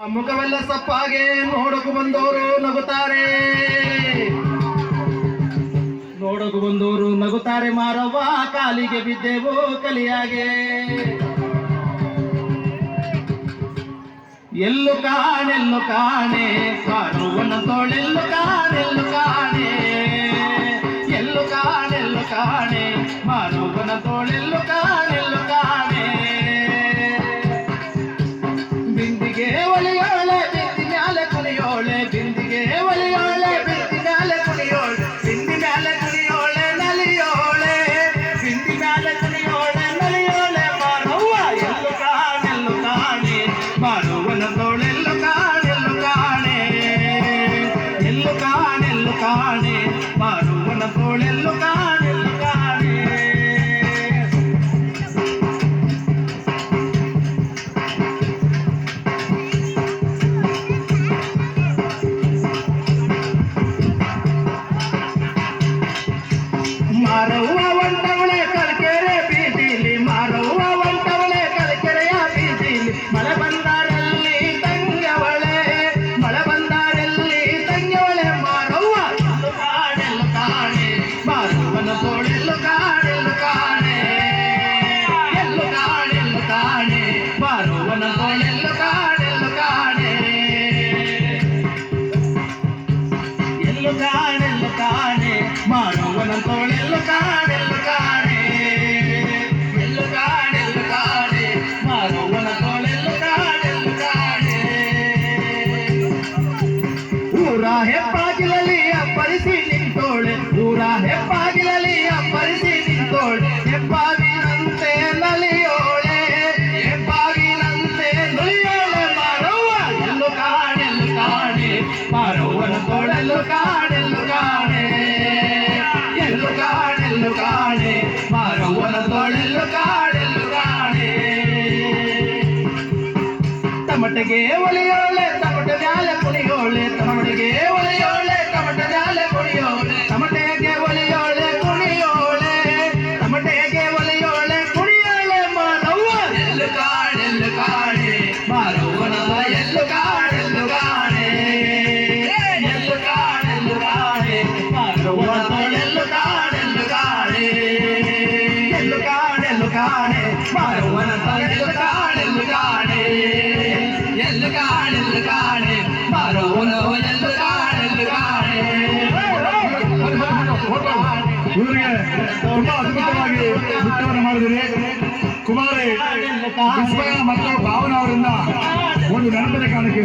ಮುಖವೆಲ್ಲ ಸಪ್ಪಾಗೆ ನೋಡಕು ಬಂದವರು ನಗುತ್ತಾರೆ. ನೋಡಕು ಬಂದವರು ನಗುತ್ತಾರೆ ಮಾರವ್ವ, ಕಾಲಿಗೆ ಬಿದ್ದೆವು ಕಲಿಯಾಗೆ. ಎಲ್ಲು ಕಾಣೆಲ್ಲು ಕಾಣೆ ಮಾರುವನ ತೋಳೆಲ್ಲು ಕಾಣೆಲ್ಲು ಕಾಣೆ, ಎಲ್ಲು ಕಾಣೆಲ್ಲು ಕಾಣೆ ಮಾರುವನ ತೋಳೆಲ್ಲು ಕಾಣೆಲ್ಲು lleva ಊರ ಹೆಪ್ಪಾಗಿಲಲ್ಲಿ ಅಪ್ಪರಿಸಿ ನಿಂತೋಳೆ ಊರ ಹೆಪ್ಪಾಗಿಲಲ್ಲಿ ಅಪ್ಪರಿಸಿ ನಿಂತೋಳೆ ಹೆಪ್ಪಾಗಿನಂತೆ ನಲಿಯೋಳೆ ಹೆಪ್ಪಾಗಿನಂತೆ ನುಲಿಯೋಳೆ ಮಾರವ್ವ ಎಲ್ಲು ಕಾಣೆಲ್ಲು ಕಾಣೆ ಮಾರವ್ವನ ತೋಳೆಲ್ಲು ಕಾಣೆಲ್ಲು ಕಾಣೆ ಎಲ್ಲು ಕಾಣೆಲ್ಲು ಕಾಣೆ ಮಾರವ್ವನ ತೋಳೆಲ್ಲು ಕಾಣೆಲ್ಲು ಕಾಣೆ ತಮಟೆಗೆ ಒಲಿಯೋಳೆ ತಮಟೆ ಮ್ಯಾಲೆ ಕುಣಿಯೋಳೆ ತಮಟೆಗೆ ಕಾಣೆ ಮಾನವ್ವನ ಎಲ್ಲು ಕಾಣೆಲ್ಲು ಕಾಣೆ ಎಲ್ಲು ಕಾಣೆಲ್ಲು ಕಾಣೆ ಮಾನವ್ವನ ಎಲ್ಲು ಕಾಣೆಲ್ಲು ಕಾಣೆ ಇವರಿಗೆ ತುಂಬಾ ಅದ್ಭುತವಾಗಿ ನೃತ್ಯವನ್ನು ಮಾಡಿದಿರಿ ಕುಮಾರಿ ವಿಸ್ಮಯ ಮತ್ತು ಭಾವನ ಅವರಿಂದ ಒಂದು ನೆನಪಿನ ಕಾಣಿಕೆ